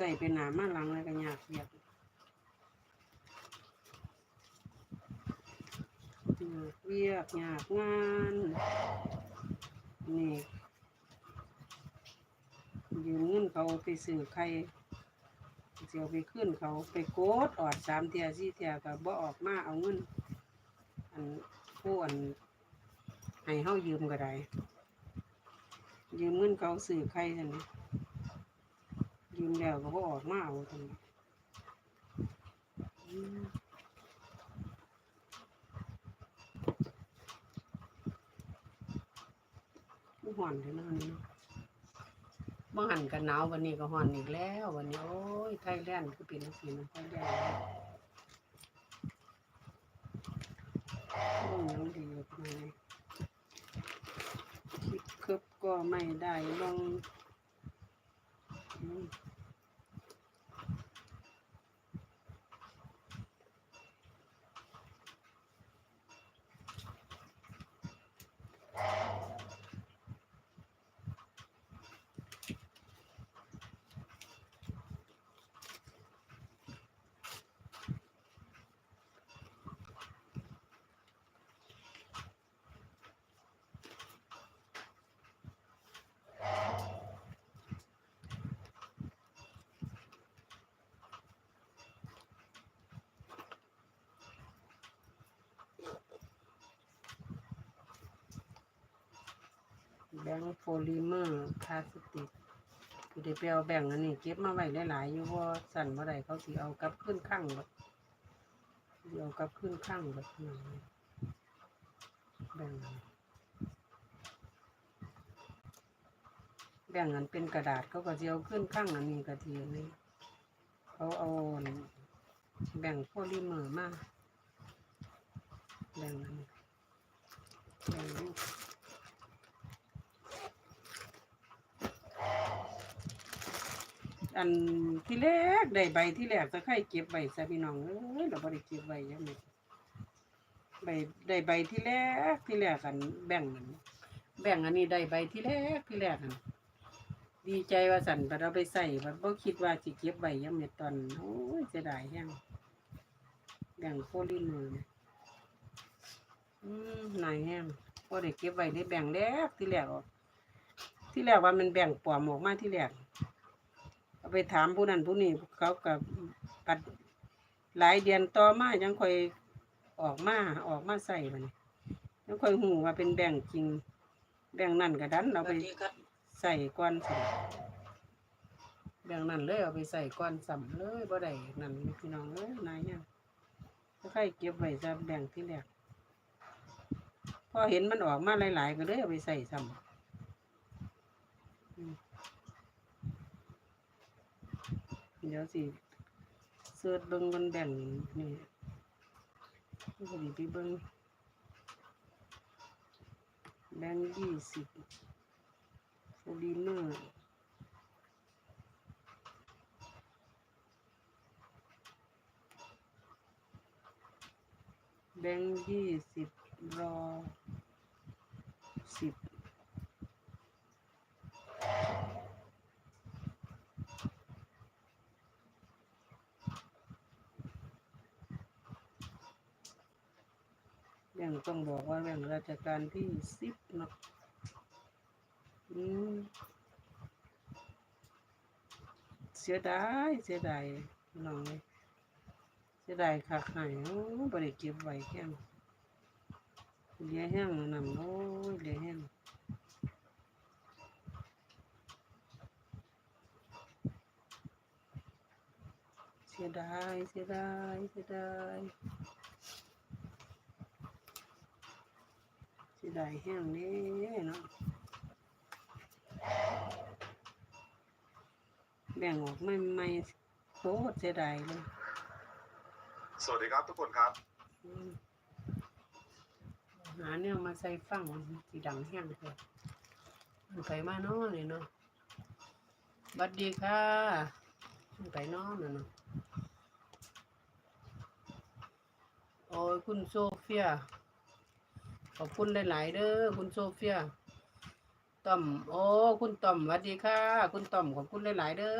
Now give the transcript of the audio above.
ใส่เป็นหนามาหลังเลยก็ยากเบียกยากเบียกยากงานนี่ยืมเงินเขาไปซื้อไข่เสียวไปขึ้นเขาไปโกดออดสามเทียสี่เทียก็บ่ออกมาเอาเงินอันผู้อันให้เฮายืมก็ได้ยืมเงินเขาซื้อไข่ท่านนี้ ยืมแล้วก็บ่ออกมาเอาท่านนี้อืมผู้ห่อนเท่นั้นนี่เนาหันกันหนาววันนี้ก็ห่อนอีกแล้ว วันนี้โอ้ยไทยแลนด์คือเป็นสินะไทยแลนด์ลงยังดีอยู่ไหมคิดคึบก็ไม่ได้ลง อื แบงค์โพลิเมอร์พลาสติกคือได้ไปเอาแบ่งอันนี้เก็บมาไว้หลายๆอยู่ว่าสั่นเมื่อไรเขาสิเอากลับขึ้นข้างแบบสิเอากลับขึ้นข้างแบบนี้แบ่งแบ่งอันเป็นกระดาษเขาก็จะเอาขึ้นข้างอันนี้กระทีนี้เขาเอาแบ่งโพลิเมอร์มาแบ่งอันแบ่งรูป อันที่แรกได้ใบที่แรกจะใครเก็บใบซะพี่น้องเอ้ยเราบ่ได้เก็บใบยังไงใบได้ใบที่แรกที่แรกกันแบ่งกันแบ่งอันนี้ได้ใบที่แรกที่แรกกันดีใจว่าสันบัดเราไปใส่บัดบ่คิดว่าสิเก็บใบยังเม็ดตอนโอ้ยเสียดายแฮงแบ่งโพลิเมอร์เนี่ยอืมนายแฮงบ่ได้เก็บไว้ได้แบ่งแรกที่แรกออกที่แรกว่ามันแบ่งปลอมออกมาที่แรก ไปถามผู้นั้นผู้นี้เขากับปัดหลายเดือนต่อมายังค่อยออกมาออกมาใส่มันยังค่อยหูว่าเป็นแบ่งจริง แบ่งนั่นก็ดันเราไปใส่ก้อนสิแบ่งนั่นเลยเอาไปใส่ก้อนสัมเลยบ่ได้นั่นพี่น้องเอ้ยนายเนี่ยเก็บไว้จะแบ่งที่แรกพอเห็นมันออกมาหลาย ๆ ก็เลยเอาไปใส่ซ้ำ เดี๋ยวสิเสิร์ชเบิ่งมันแบ่งนี่นี่ก็ดีไปเบิ่งแบงยี่สิบโฟลีเมอร์แบงยี่สิบรอสิบ งต้องบอกว่าแบ่งราชการที่สิบเนาะอืมเสียดายเสียดายน้องเสียดายคักให้โอ้บริเก็บไว้แค่เลี้ยแห้งนำโอ้ยเลี้ยแห้งเสียดายเสียดายเสียดาย สิได้แห้งนี้เนาะแบ่งออกไม่ไม่โคตรเสียดายเลยสวัสดีครับทุกคนครับ อืมหาเนี่ยมาใส่ฟังสีดังแห้งเลยมันไปมาเนาะนี่เนาะบัดดีค่ะมันไปเนาะน่ะเนาะโอ้ยคุณโซเฟีย ขอบคุณหลาย ๆ เด้อคุณโซเฟียต่อม โอ้ คุณต่อมสวัสดีค่ะ คุณต่อมขอบคุณหลาย ๆ เด้อ